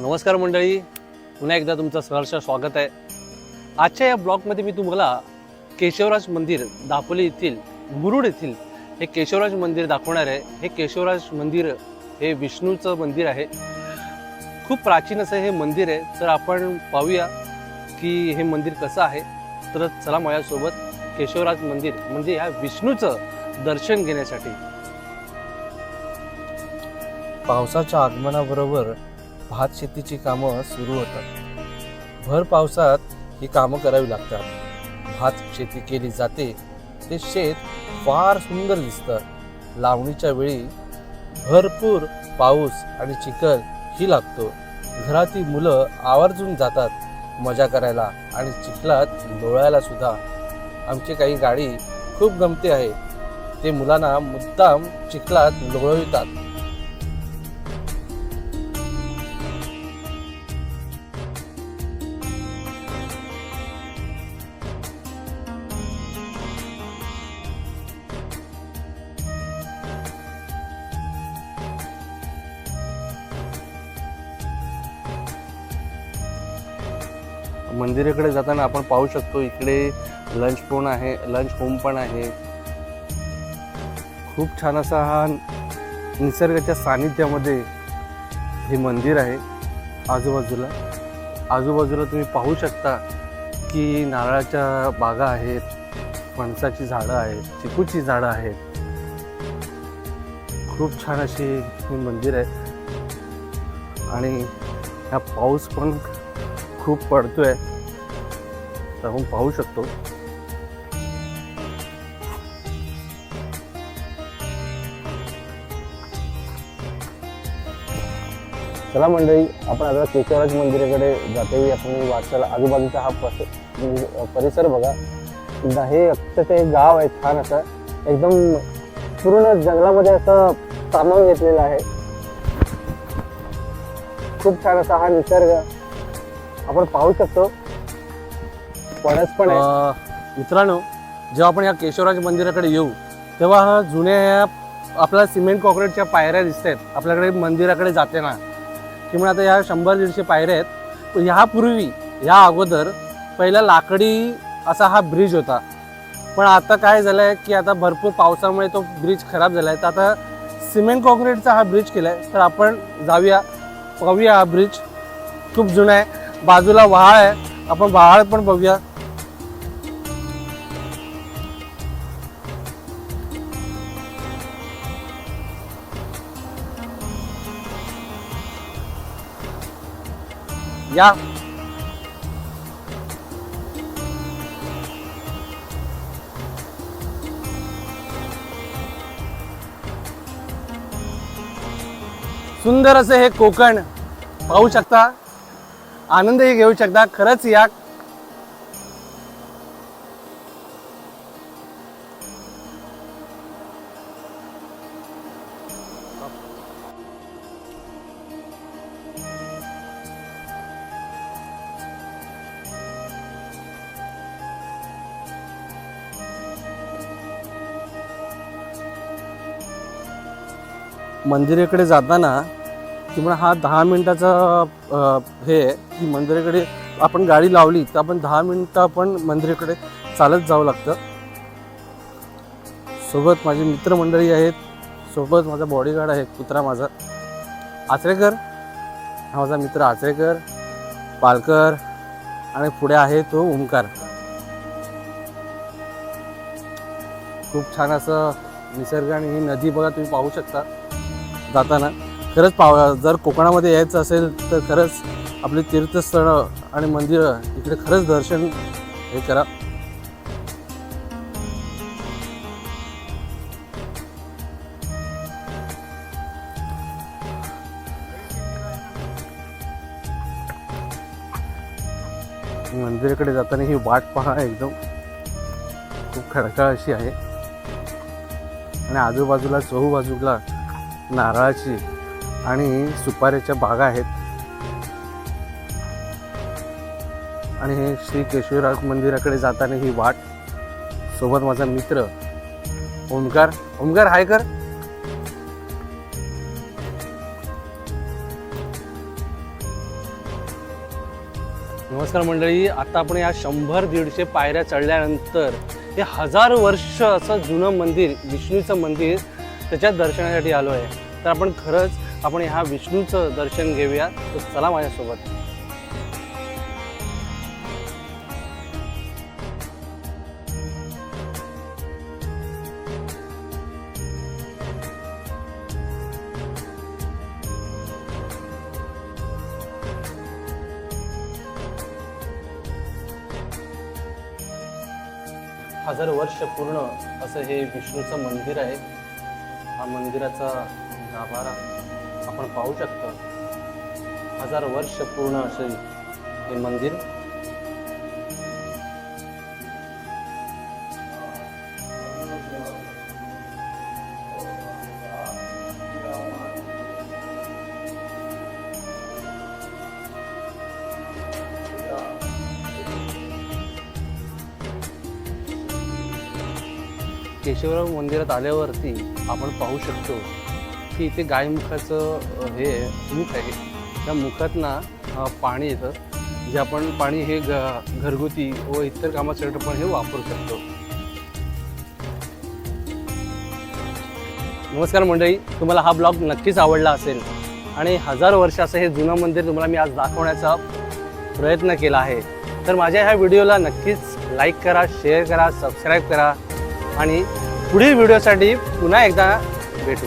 नमस्कार मंडळी. पुन्हा एकदा तुमचं सहर्ष स्वागत आहे. आजच्या या ब्लॉगमध्ये मी तुम्हाला केशवराज मंदिर दापोली येथील मुरुड येथील हे केशवराज मंदिर दाखवणार आहे. हे केशवराज मंदिर हे विष्णूचं मंदिर आहे. खूप प्राचीन असं हे मंदिर आहे. तर आपण पाहूया की हे मंदिर कसं आहे. तर चला माझ्यासोबत केशवराज मंदिर म्हणजे ह्या विष्णूचं दर्शन घेण्यासाठी. पावसाच्या आगमनाबरोबर भात शेतीची कामं सुरू होतात. भर पावसात ही कामं करावी लागतात. भात शेती केली जाते ते शेत फार सुंदर दिसतं. लावणीच्या वेळी भरपूर पाऊस आणि चिखल ही लागतो. घरातील मुलं आवर्जून जातात मजा करायला आणि चिखलात लोळायला सुद्धा. आमची काही गाडी खूप गमते आहे. ते मुलांना मुद्दाम चिखलात लोळवितात. मंदिराकडे जाताना आपण पाहू शकतो इकडे लंच पण आहे लंच होम पण आहे. खूप छान असा हा निसर्गाच्या सानिध्यामध्ये हे मंदिर आहे आजूबाजूला. आजूबाजूला तुम्ही पाहू शकता की नारळाच्या बागा आहेत फणसाची झाडं आहेत चिकूची झाडं आहेत. खूप छान अशी हे मंदिर आहे. आणि ह्या पाऊस पण खूप पडतोय. तर आपण पाहू शकतो. चला मंडळी आपण आता केशवराज मंदिराकडे जाते आपण वाचायला आजूबाजूचा हा म्हणजे, परिसर बघा. दा- हे अक्षरशः एक गाव आहे छान असं. एकदम पूर्ण जंगलामध्ये असं सामावून घेतलेलं आहे. खूप छान असा हा निसर्ग. आपण पाहू शकतो. फणस पण आहे. मित्रांनो जेव्हा आपण या केशवराज मंदिराकडे येऊ तेव्हा हा जुन्या ह्या आपल्याला सिमेंट कॉक्रीटच्या पायऱ्या दिसत आहेत आपल्याकडे मंदिराकडे जाते ना. किंवा आता ह्या शंभर दीडशे पायऱ्या आहेत. ह्यापूर्वी ह्या अगोदर पहिला लाकडी असा हा ब्रिज होता. पण आता काय झालं आहे की आता भरपूर पावसामुळे तो ब्रिज खराब झाला आहे तर आता सिमेंट कॉक्रीटचा हा ब्रिज केला आहे तर आपण जाऊया पाहूया हा ब्रिज. खूप जुना आहे. बाजूला वहाळ आहे. आपण वहाळ पण बघूया. या. सुंदर असे हे कोकण पाहू शकता. आनंदही घेऊ शकता. खरंच या मंदिराकडे जाताना किंवा हा दहा मिनिटाचा हे आहे की मंदिराकडे आपण गाडी लावली तर आपण दहा मिनटं आपण मंदिराकडे चालत जावं लागतं. सोबत माझी मित्रमंडळी आहेत सोबत माझा बॉडीगार्ड आहे कुत्रा माझा. आचरेकर हा माझा मित्र आचरेकर पालकर आणि पुढे आहे तो ओंकार. खूप छान असं निसर्ग आणि ही नदी बघा तुम्ही पाहू शकता जाताना. खरंच पाव जर कोकणामध्ये यायचं असेल तर खरंच आपले तीर्थस्थळं आणि मंदिरं इकडे खरंच दर्शन हे करा. मंदिराकडे जाताना ही वाट पहा एकदम. खूप खडकाळ अशी आहे. आणि आजूबाजूला चहूबाजूला नारळाची आणि सुपारीच्या बागा आहेत. आणि हे श्री केशवराज मंदिराकडे जाताना ही वाट. सोबत माझा मित्र. ओमकार ओमकार हाय कर. नमस्कार मंडळी आता आपण या शंभर दीडशे पायऱ्या चढल्यानंतर हे हजार वर्ष असं जुनं मंदिर विष्णूचं मंदिर त्याच्या दर्शनासाठी आलो आहे. तर आपण खरंच आपण ह्या विष्णूचं दर्शन घेऊया. तर चला माझ्यासोबत. हजार वर्ष पूर्ण असं हे विष्णूचं मंदिर आहे. हा मंदिराचा गाभारा. आपण पाहू शकतो. हजार वर्ष पूर्ण असे हे मंदिर. केशवराव मंदिरात आल्यावरती आपण पाहू शकतो की इथे गायमुखाचं हे मुख आहे. त्या मुखात ना पाणी येतं जे आपण पाणी हे ग घरगुती व इतर कामासाठी पण हे वापरू शकतो. नमस्कार मंडळी तुम्हाला हा ब्लॉग नक्कीच आवडला असेल आणि हजार वर्ष असं हे जुनं मंदिर तुम्हाला मी आज दाखवण्याचा प्रयत्न केला आहे. तर माझ्या ह्या व्हिडिओला नक्कीच लाईक करा शेअर करा सबस्क्राईब करा आणि पुढील व्हिडिओसाठी पुन्हा एकदा भेटू.